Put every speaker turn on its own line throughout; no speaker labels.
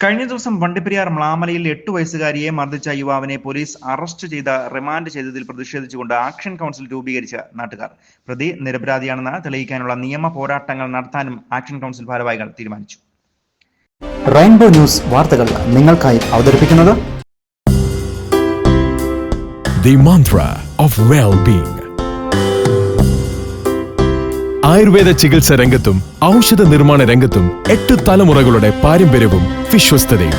കഴിഞ്ഞ ദിവസം വണ്ടിപ്പെരിയാർ മ്ലാമലയിൽ എട്ട് വയസ്സുകാരിയെ മർദ്ദിച്ച യുവാവിനെ പോലീസ് അറസ്റ്റ് ചെയ്ത് റിമാൻഡ് ചെയ്തതിൽ പ്രതിഷേധിച്ചുകൊണ്ട് ആക്ഷൻ കൗൺസിൽ രൂപീകരിച്ച നാട്ടുകാർ പ്രതി നിരപരാധിയാണെന്ന് തെളിയിക്കാനുള്ള നിയമ പോരാട്ടങ്ങൾ നടത്താനും ആക്ഷൻ കൗൺസിൽ ഭാരവാഹികൾ തീരുമാനിച്ചു
റെയിൻബോ ന്യൂസ് വാർത്തകൾ നിങ്ങൾക്കായി അവതരിപ്പിക്കുന്നത്
The mantra of well-being. Ayurveda ചികിത്സ രംഗത്തും ഔഷധ നിർമ്മാണ രംഗത്തും എട്ട് തലമുറകളുടെ പാരമ്പര്യവും വിശ്വസ്തതയും.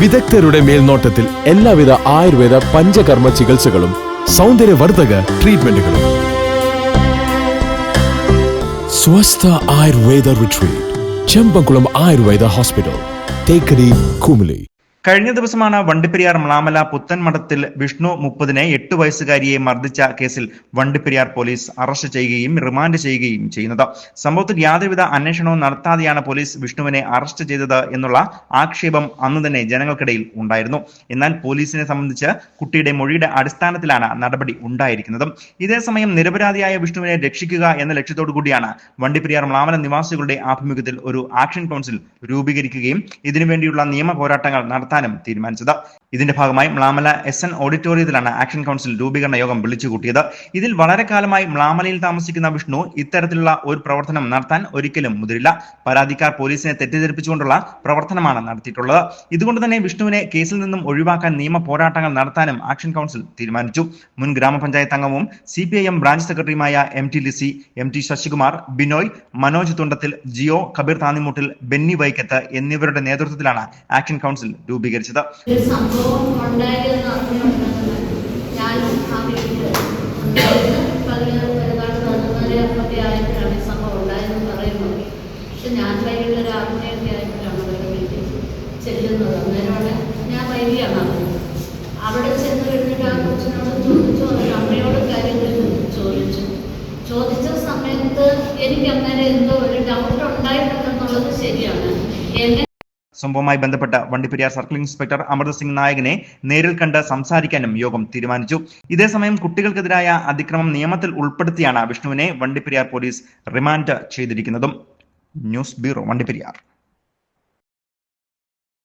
വിദഗ്ധരുടെ മേൽനോട്ടത്തിൽ എല്ലാവിധ ആയുർവേദ പഞ്ചകർമ്മ ചികിത്സകളും സൗന്ദര്യവർദ്ധക ട്രീറ്റ്മെന്റുകളും. Swastha Ayurveda retreat Chembakkulam Ayurveda hospital Thekkady Kumily.
കഴിഞ്ഞ ദിവസമാണ് വണ്ടിപ്പെരിയാർ മ്ലാമല പുത്തൻ മഠത്തിൽ വിഷ്ണു മുപ്പതിനെ എട്ട് വയസ്സുകാരിയെ മർദ്ദിച്ച കേസിൽ വണ്ടിപ്പെരിയാർ പോലീസ് അറസ്റ്റ് ചെയ്യുകയും റിമാൻഡ് ചെയ്യുകയും ചെയ്യുന്നത്. സംഭവത്തിൽ യാതൊരുവിധ അന്വേഷണവും നടത്താതെയാണ് പോലീസ് വിഷ്ണുവിനെ അറസ്റ്റ് ചെയ്തത് എന്നുള്ള ആക്ഷേപം അന്ന് തന്നെ ജനങ്ങൾക്കിടയിൽ ഉണ്ടായിരുന്നു. എന്നാൽ പോലീസിനെ സംബന്ധിച്ച് കുട്ടിയുടെ മൊഴിയുടെ അടിസ്ഥാനത്തിലാണ് നടപടി ഉണ്ടായിരിക്കുന്നത്. ഇതേസമയം നിരപരാധിയായ വിഷ്ണുവിനെ രക്ഷിക്കുക എന്ന ലക്ഷ്യത്തോടു കൂടിയാണ് വണ്ടിപ്പെരിയാർ മ്ലാമല നിവാസികളുടെ ആഭിമുഖ്യത്തിൽ ഒരു ആക്ഷൻ കൗൺസിൽ രൂപീകരിക്കുകയും ഇതിനുവേണ്ടിയുള്ള നിയമ പോരാട്ടങ്ങൾ നടത്താനും തീരുമാനിച്ചത്. ഇതിന്റെ ഭാഗമായി മ്ലാമല എസ് എൻ ഓഡിറ്റോറിയത്തിലാണ് ആക്ഷൻ കൗൺസിൽ രൂപീകരണ യോഗം വിളിച്ചുകൂട്ടിയത് ഇതിൽ വളരെ കാലമായി മ്ലാമലയിൽ താമസിക്കുന്ന വിഷ്ണു ഇത്തരത്തിലുള്ള ഒരു പ്രവർത്തനം നടത്താൻ ഒരിക്കലും മുതിരില്ല. പരാതിക്കാർ പോലീസിനെ തെറ്റിദ്ധരിപ്പിച്ചുകൊണ്ടുള്ള പ്രവർത്തനമാണ് നടത്തിയിട്ടുള്ളത്. ഇതുകൊണ്ട് തന്നെ വിഷ്ണുവിനെ കേസിൽ നിന്നും ഒഴിവാക്കാൻ നിയമ പോരാട്ടങ്ങൾ നടത്താനും ആക്ഷൻ കൗൺസിൽ തീരുമാനിച്ചു. മുൻ ഗ്രാമപഞ്ചായത്ത് അംഗവും C P I M branch സെക്രട്ടറിയുമായ M T Lissy M T Sasikumar Binoy Manoj Thundathil Jio Kabeer Thannimuttil Benny Vaikkath എന്നിവരുടെ നേതൃത്വത്തിലാണ് ആക്ഷൻ കൗൺസിൽ രൂപീകരിച്ചത്.
സംഭവം ഉണ്ടായതെന്ന് അറിഞ്ഞുകൊണ്ടെന്ന് ഞാൻ ആ വീട്ടിൽ പതിനേഴ് ഒരുപാട് പതിനൊന്നര ഒക്കെ ആയപ്പോഴാണ് സംഭവം ഉണ്ടായതെന്ന് പറയുന്നത്. പക്ഷെ ഞാൻ വൈകിട്ട് ഒരു ആറുമണിയൊക്കെ ആയപ്പോഴാണ് അവരുടെ വീട്ടിൽ ചെല്ലുന്നത്. അന്നേരമാണ് ഞാൻ വൈകിയാണ് അറിഞ്ഞത്. അവിടെ ചെന്ന് കഴിഞ്ഞിട്ട് ആ കൊച്ചിനോട് ചോദിച്ചു. അവരുടെ അമ്മയോട് കാര്യങ്ങൾ ചോദിച്ചു. ചോദിച്ച. സമയത്ത് എനിക്ക് അങ്ങനെ എന്തോ ഒരു ഡൗട്ട് ഉണ്ടായിട്ടുണ്ടെന്നുള്ളത് ശരിയാണ്. എങ്ങനെ
സംഭവവുമായി ബന്ധപ്പെട്ട് വണ്ടിപ്പെരിയാർ സർക്കിൾ ഇൻസ്പെക്ടർ അമൃത സിംഗ് നായകനെ നേരിൽ കണ്ട് സംസാരിക്കാനും യോഗം തീരുമാനിച്ചു. ഇതേസമയം കുട്ടികൾക്കെതിരായ അതിക്രമം നിയമത്തിൽ ഉൾപ്പെടുത്തിയാണ് വിഷ്ണുവിനെ Vandiperiyar police remand ചെയ്തിരിക്കുന്നതും. News bureau Vandiperiyar